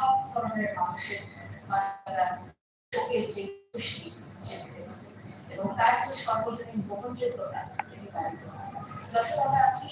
সব ধরনের মানুষের চোখের যে দৃষ্টি সেটি দেখেছে, এবং তার যে সর্বজনীন গ্রহণযোগ্যতা, এটি আমরা আছি